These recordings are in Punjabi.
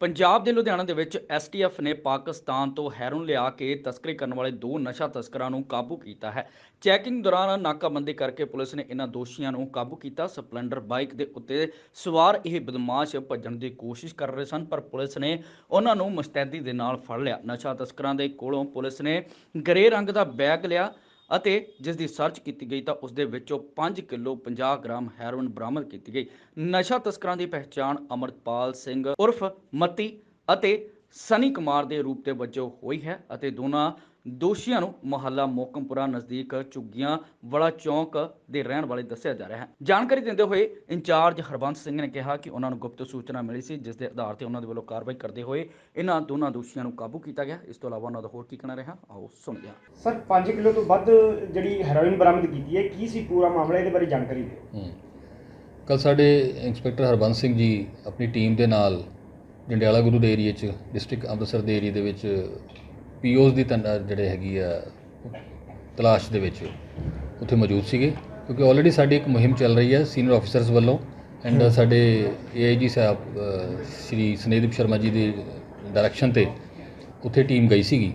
ਪੰਜਾਬ ਦੇ ਲੁਧਿਆਣਾ ਦੇ ਵਿੱਚ ਐਸਟੀਐਫ ਨੇ ਪਾਕਿਸਤਾਨ ਤੋਂ ਹੈਰੋਨ ਲਿਆ ਕੇ ਤਸਕਰੀ ਕਰਨ ਵਾਲੇ ਦੋ ਨਸ਼ਾ ਤਸਕਰਾਂ ਨੂੰ ਕਾਬੂ ਕੀਤਾ ਹੈ। ਚੈਕਿੰਗ ਦੌਰਾਨ ਨਾਕਾਬੰਦੀ ਕਰਕੇ ਪੁਲਿਸ ਨੇ ਇਹਨਾਂ ਦੋਸ਼ੀਆਂ ਨੂੰ ਕਾਬੂ ਕੀਤਾ। ਸਪਲੈਂਡਰ ਬਾਈਕ ਦੇ ਉੱਤੇ ਸਵਾਰ ਇਹ ਬਦਮਾਸ਼ ਭੱਜਣ ਦੀ ਕੋਸ਼ਿਸ਼ ਕਰ ਰਹੇ ਸਨ, ਪਰ ਪੁਲਿਸ ਨੇ ਉਹਨਾਂ ਨੂੰ ਮੁਸਤੈਦੀ ਦੇ ਨਾਲ ਫੜ ਲਿਆ। ਨਸ਼ਾ ਤਸਕਰਾਂ ਦੇ ਕੋਲੋਂ ਪੁਲਿਸ ਨੇ ਗ੍ਰੇ ਰੰਗ ਦਾ ਬੈਗ ਲਿਆ। ਅਤੇ ਜਿਸ ਦੀ ਸਰਚ ਕੀਤੀ ਗਈ ਤਾਂ ਉਸ ਦੇ ਵਿੱਚੋਂ 5 ਕਿਲੋ 50 ਗ੍ਰਾਮ ਹੈਰੋਇਨ ਬਰਾਮਦ ਕੀਤੀ ਗਈ। ਨਸ਼ਾ ਤਸਕਰਾਂ ਦੀ ਪਹਿਚਾਣ ਅਮਰਪਾਲ ਸਿੰਘ ਉਰਫ ਮਤੀ ਅਤੇ ਸਨੀ ਕੁਮਾਰ ਦੇ ਰੂਪ ਦੇ ਵਜੋਂ ਹੋਈ ਹੈ ਅਤੇ ਦੋਨਾਂ ਦੋਸ਼ੀਆਂ ਨੂੰ ਮੁਹੱਲਾ ਮੋਕਮਪੁਰਾ ਨਜ਼ਦੀਕ ਝੁੱਗੀਆਂ ਵਾਲਾ ਚੌਂਕ ਦੇ ਰਹਿਣ ਵਾਲੇ ਦੱਸਿਆ ਜਾ ਰਿਹਾ ਹੈ। ਜਾਣਕਾਰੀ ਦਿੰਦੇ ਹੋਏ ਇੰਚਾਰਜ ਹਰਬੰਸ ਸਿੰਘ ਨੇ ਕਿਹਾ ਕਿ ਉਹਨਾਂ ਨੂੰ ਗੁਪਤ ਸੂਚਨਾ ਮਿਲੀ ਸੀ ਜਿਸ ਦੇ ਆਧਾਰ ਤੇ ਉਹਨਾਂ ਦੇ ਵੱਲੋਂ ਕਾਰਵਾਈ ਕਰਦੇ ਹੋਏ ਇਹਨਾਂ ਦੋਨਾਂ ਦੋਸ਼ੀਆਂ ਨੂੰ ਕਾਬੂ ਕੀਤਾ ਗਿਆ। ਇਸ ਤੋਂ ਇਲਾਵਾ ਉਹਨਾਂ ਦਾ ਹੋਰ ਕੀ ਕਹਿਣਾ ਰਿਹਾ ਆਓ ਸੁਣਦੇ ਹਾਂ। ਸਰ 5 ਕਿਲੋ ਤੋਂ ਵੱਧ ਜਿਹੜੀ ਹੈਰੋਇਨ ਬਰਾਮਦ ਕੀਤੀ ਹੈ ਕੀ ਸੀ ਪੂਰਾ ਮਾਮਲਾ ਇਹਦੇ ਬਾਰੇ ਜਾਣਕਾਰੀ ਦਿਓ। ਕੱਲ ਸਾਡੇ ਇੰਸਪੈਕਟਰ ਹਰਬੰਸ ਸਿੰਘ ਜੀ ਆਪਣੀ ਟੀਮ ਦੇ ਨਾਲ ਜੰਡਿਆਲਾ ਗੁਰੂ ਦੇ ਏਰੀਏ 'ਚ ਡਿਸਟ੍ਰਿਕਟ ਅੰਮ੍ਰਿਤਸਰ ਦੇ ਏਰੀਏ ਦੇ ਵਿੱਚ ਪੀਓਜ਼ ਦੀ ਤਨ ਜਿਹੜੇ ਹੈਗੀ ਆ ਤਲਾਸ਼ ਦੇ ਵਿੱਚ ਉੱਥੇ ਮੌਜੂਦ ਸੀਗੇ। ਕਿਉਂਕਿ ਆਲਰੇਡੀ ਸਾਡੀ ਇੱਕ ਮੁਹਿੰਮ ਚੱਲ ਰਹੀ ਹੈ ਸੀਨੀਅਰ ਆਫੀਸਰਸ ਵੱਲੋਂ ਐਂਡ ਸਾਡੇ ਏਆਈਜੀ ਸਾਹਿਬ ਸ਼੍ਰੀ ਸਨੇਹਦੀਪ ਸ਼ਰਮਾ ਜੀ ਦੀ ਡਾਇਰੈਕਸ਼ਨ ਤੇ ਉੱਥੇ ਟੀਮ ਗਈ ਸੀਗੀ।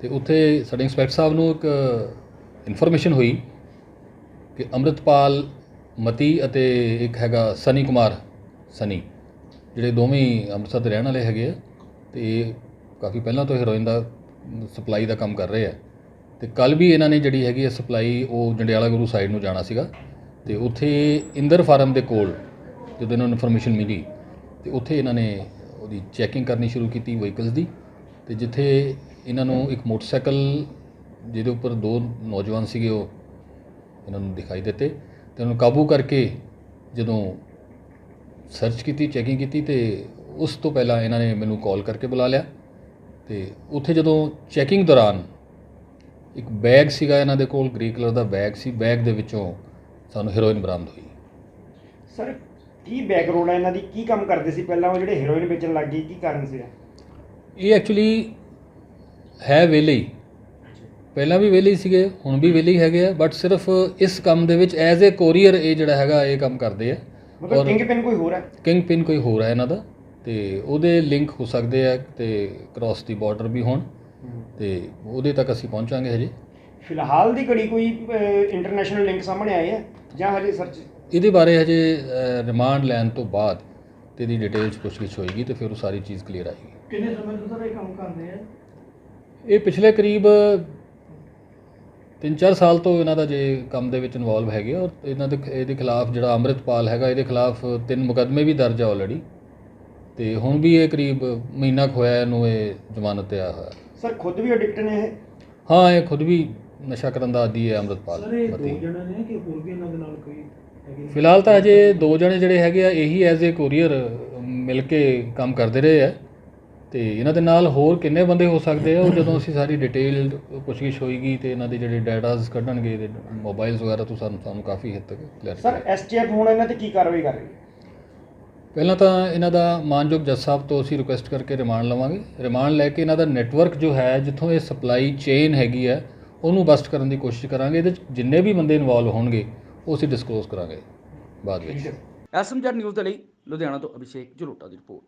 ਤੇ ਉੱਥੇ ਸਾਡੇ ਇੰਸਪੈਕਟਰ ਸਾਹਿਬ ਨੂੰ ਇੱਕ ਇਨਫੋਰਮੇਸ਼ਨ ਹੋਈ ਕਿ ਅੰਮ੍ਰਿਤਪਾਲ ਮਤੀ ਅਤੇ ਇੱਕ ਹੈਗਾ ਸਨੀ ਕੁਮਾਰ ਸਨੀ। ਜਿਹੜੇ ਦੋਵੇਂ ਅੰਮ੍ਰਿਤਸਰ ਦੇ ਰਹਿਣ ਵਾਲੇ ਹੈਗੇ ਆ ਤੇ ਇਹ ਕਾਫੀ ਪਹਿਲਾਂ ਤੋਂ ਹੀਰੋਇਨ ਦਾ ਸਪਲਾਈ ਦਾ ਕੰਮ ਕਰ ਰਹੇ ਆ। ਤੇ ਕੱਲ ਵੀ ਇਹਨਾਂ ਨੇ ਜਿਹੜੀ ਹੈਗੀ ਹੈ ਸਪਲਾਈ, ਉਹ ਜੰਡਿਆਲਾ ਗੁਰੂ ਸਾਈਡ ਨੂੰ ਜਾਣਾ ਸੀਗਾ ਤੇ ਉੱਥੇ ਇੰਦਰ ਫਾਰਮ ਦੇ ਕੋਲ ਜਦੋਂ ਇਹਨਾਂ ਨੂੰ ਇਨਫੋਰਮੇਸ਼ਨ ਮਿਲੀ, ਤੇ ਉੱਥੇ ਇਹਨਾਂ ਨੇ ਉਹਦੀ ਚੈਕਿੰਗ ਕਰਨੀ ਸ਼ੁਰੂ ਕੀਤੀ ਵਹੀਕਲਸ ਦੀ। ਤੇ ਜਿੱਥੇ ਇਹਨਾਂ ਨੂੰ ਇੱਕ ਮੋਟਰਸਾਈਕਲ ਜਿਹਦੇ ਉੱਪਰ ਦੋ ਨੌਜਵਾਨ ਸੀਗੇ ਉਹ ਇਹਨਾਂ ਨੂੰ ਦਿਖਾਈ ਦਿੱਤੇ। ਤੇ ਉਹਨੂੰ ਕਾਬੂ ਕਰਕੇ ਜਦੋਂ ਸਰਚ ਕੀਤੀ ਚੈਕਿੰਗ ਕੀਤੀ ਤੇ ਉਸ ਤੋਂ ਪਹਿਲਾਂ ਇਹਨਾਂ ਨੇ ਮੈਨੂੰ ਕਾਲ ਕਰਕੇ ਬੁਲਾ ਲਿਆ। ਤੇ ਉੱਥੇ ਜਦੋਂ ਚੈਕਿੰਗ ਦੌਰਾਨ ਇੱਕ ਬੈਗ ਸੀਗਾ ਇਹਨਾਂ ਦੇ ਕੋਲ ਗ੍ਰੇ ਕਲਰ ਦਾ ਬੈਗ ਸੀ ਬੈਗ ਦੇ ਵਿੱਚੋਂ ਸਾਨੂੰ ਹੈਰੋਇਨ ਬਰਾਮਦ ਹੋਈ। ਸਰ ਕੀ ਬੈਕਗ੍ਰਾਉਂਡ ਹੈ ਇਹਨਾਂ ਦੀ? ਕੀ ਕੰਮ ਕਰਦੇ ਸੀ? ਪਹਿਲਾਂ ਉਹ ਜਿਹੜੇ ਹੈਰੋਇਨ ਵੇਚਣ ਲੱਗ ਗਏ ਕੀ ਕਾਰਨ ਸੀ ਇਹ ਐਕਚੁਅਲੀ ਹੈ ਵਿਹਲੇ ਹੀ। ਪਹਿਲਾਂ ਵੀ ਵਿਹਲੇ ਹੀ ਸੀਗੇ ਹੁਣ ਵੀ ਵਿਹਲੇ ਹੀ ਹੈਗੇ ਆ ਬਟ ਸਿਰਫ ਇਸ ਕੰਮ ਦੇ ਵਿੱਚ ਐਜ਼ ਅ ਕੋਰੀਅਰ ਇਹ ਜਿਹੜਾ ਹੈਗਾ ਇਹ ਕੰਮ ਕਰਦੇ ਆ। ਮਤਲਬ ਕਿੰਗ ਪਿਨ ਕੋਈ ਹੋਰ ਹੈ? ਕਿੰਗ ਪਿਨ ਕੋਈ ਹੋਰ ਹੈ ਇਹਨਾਂ ਦਾ। ਤੇ ਉਹਦੇ ਲਿੰਕ ਹੋ ਸਕਦੇ ਆ ਤੇ ਕ੍ਰਾਸ ਦੀ ਬਾਰਡਰ ਵੀ ਹੋਣ। ਤੇ ਉਹਦੇ ਤੱਕ ਅਸੀਂ ਪਹੁੰਚਾਂਗੇ ਹਜੇ। ਫਿਲਹਾਲ ਦੀ ਘੜੀ ਕੋਈ ਇੰਟਰਨੈਸ਼ਨਲ ਲਿੰਕ ਸਾਹਮਣੇ ਆਏ ਹੈ ਜਾਂ ਹਜੇ ਸਰਚ ਇਹਦੇ ਬਾਰੇ ਹਜੇ ਰਿਮਾਂਡ ਲੈਣ ਤੋਂ ਬਾਅਦ ਤੇ ਇਹਦੀ ਡਿਟੇਲ ਚ ਪੁੱਛਗਿੱਛ ਹੋਏਗੀ ਤੇ ਫਿਰ ਉਹ ਸਾਰੀ ਚੀਜ਼ ਕਲੀਅਰ ਆਏਗੀ। ਕਿੰਨੇ ਸਮੇਂ ਤੋਂ ਸਰ ਇਹ ਕੰਮ ਕਰਦੇ ਆ? ਇਹ ਪਿਛਲੇ ਕਰੀਬ 3-4 ਸਾਲ ਤੋਂ ਇਹਨਾਂ ਦਾ ਜੇ ਕੰਮ ਦੇ ਵਿੱਚ ਇਨਵੋਲਵ ਹੈਗੇ ਔਰ ਇਹਨਾਂ ਦੇ ਇਹਦੇ ਖਿਲਾਫ ਜਿਹੜਾ ਅੰਮ੍ਰਿਤਪਾਲ ਹੈਗਾ ਇਹਦੇ ਖਿਲਾਫ ਤਿੰਨ ਮੁਕੱਦਮੇ ਵੀ ਦਰਜ ਆ ਆਲਰੇਡੀ ਤੇ ਹੁਣ ਵੀ ਇਹ ਕਰੀਬ ਮਹੀਨਾ ਕੁ ਹੋਇਆ ਇਹਨੂੰ ਇਹ ਜ਼ਮਾਨਤ ਤੇ ਆਇਆ ਹੋਇਆ। ਸਰ ਖੁਦ ਵੀ ਐਡਿਕਟ ਨੇ ਇਹ? ਹਾਂ ਇਹ ਖੁਦ ਵੀ ਨਸ਼ਾ ਕਰਨ ਦਾ ਆਦੀ ਹੈ ਅੰਮ੍ਰਿਤਪਾਲ ਸਰ ਇਹ ਦੋ ਮਤੀ ਜਣੇ ਨੇ ਕਿ ਹੋਰ ਵੀ ਇਹਨਾਂ ਦੇ ਨਾਲ ਕੋਈ ਹੈਗੇ ਨੇ? ਫਿਲਹਾਲ ਤਾਂ ਅਜੇ ਦੋ ਜਣੇ ਜਿਹੜੇ ਹੈਗੇ ਆ ਇਹੀ ਐਜ਼ ਏ ਕੋਰੀਅਰ ਮਿਲ ਕੇ ਕੰਮ ਕਰਦੇ ਰਹੇ ਆ। ਤੇ ਇਹਨਾਂ ਦੇ ਨਾਲ ਹੋਰ ਕਿੰਨੇ ਬੰਦੇ ਹੋ ਸਕਦੇ ਆ? ਉਹ ਜਦੋਂ ਅਸੀਂ ਸਾਰੀ ਡਿਟੇਲ ਪੁੱਛਗਿੱਛ ਹੋਏਗੀ ਤੇ ਇਹਨਾਂ ਦੇ ਜਿਹੜੇ ਡਾਟਾਸ ਕੱਢਣਗੇ ਤੇ ਮੋਬਾਈਲਸ ਵਗੈਰਾ ਤੋਂ ਸਾਨੂੰ ਸਾਨੂੰ ਕਾਫੀ ਹੱਦ ਤੱਕ ਸਰ ਕਲੀਅਰ ਐਸਟੀਐਫ ਹੁਣ ਇਹਨਾਂ ਤੇ ਕੀ ਕਾਰਵਾਈ ਕਰ ਰਹੀ ਹੈ? ਪਹਿਲਾਂ ਤਾਂ ਇਹਨਾਂ ਦਾ ਮਾਨਯੋਗ ਜੱਜ ਸਾਹਿਬ ਤੋਂ ਅਸੀਂ ਰਿਕੁਐਸਟ ਕਰਕੇ ਰਿਮਾਂਡ ਲਵਾਂਗੇ। ਰਿਮਾਂਡ ਲੈ ਕੇ ਇਹਨਾਂ ਦਾ ਨੈਟਵਰਕ ਜੋ ਹੈ ਜਿੱਥੋਂ ਇਹ ਸਪਲਾਈ ਚੇਨ ਹੈਗੀ ਹੈ ਉਹਨੂੰ ਬਸਟ ਕਰਨ ਦੀ ਕੋਸ਼ਿਸ਼ ਕਰਾਂਗੇ। ਇਹਦੇ 'ਚ ਜਿੰਨੇ ਵੀ ਬੰਦੇ ਇਨਵੋਲਵ ਹੋਣਗੇ ਉਹ ਅਸੀਂ ਡਿਸਕਲੋਜ਼ ਕਰਾਂਗੇ ਬਾਅਦ ਵਿੱਚ। ਐਸਐਮਜੈਡ ਨਿਊਜ਼ ਦੇ ਲਈ ਲੁਧਿਆਣਾ ਤੋਂ ਅਭਿਸ਼ੇਕ ਜਲੋਟਾ ਦੀ ਰਿਪੋਰਟ।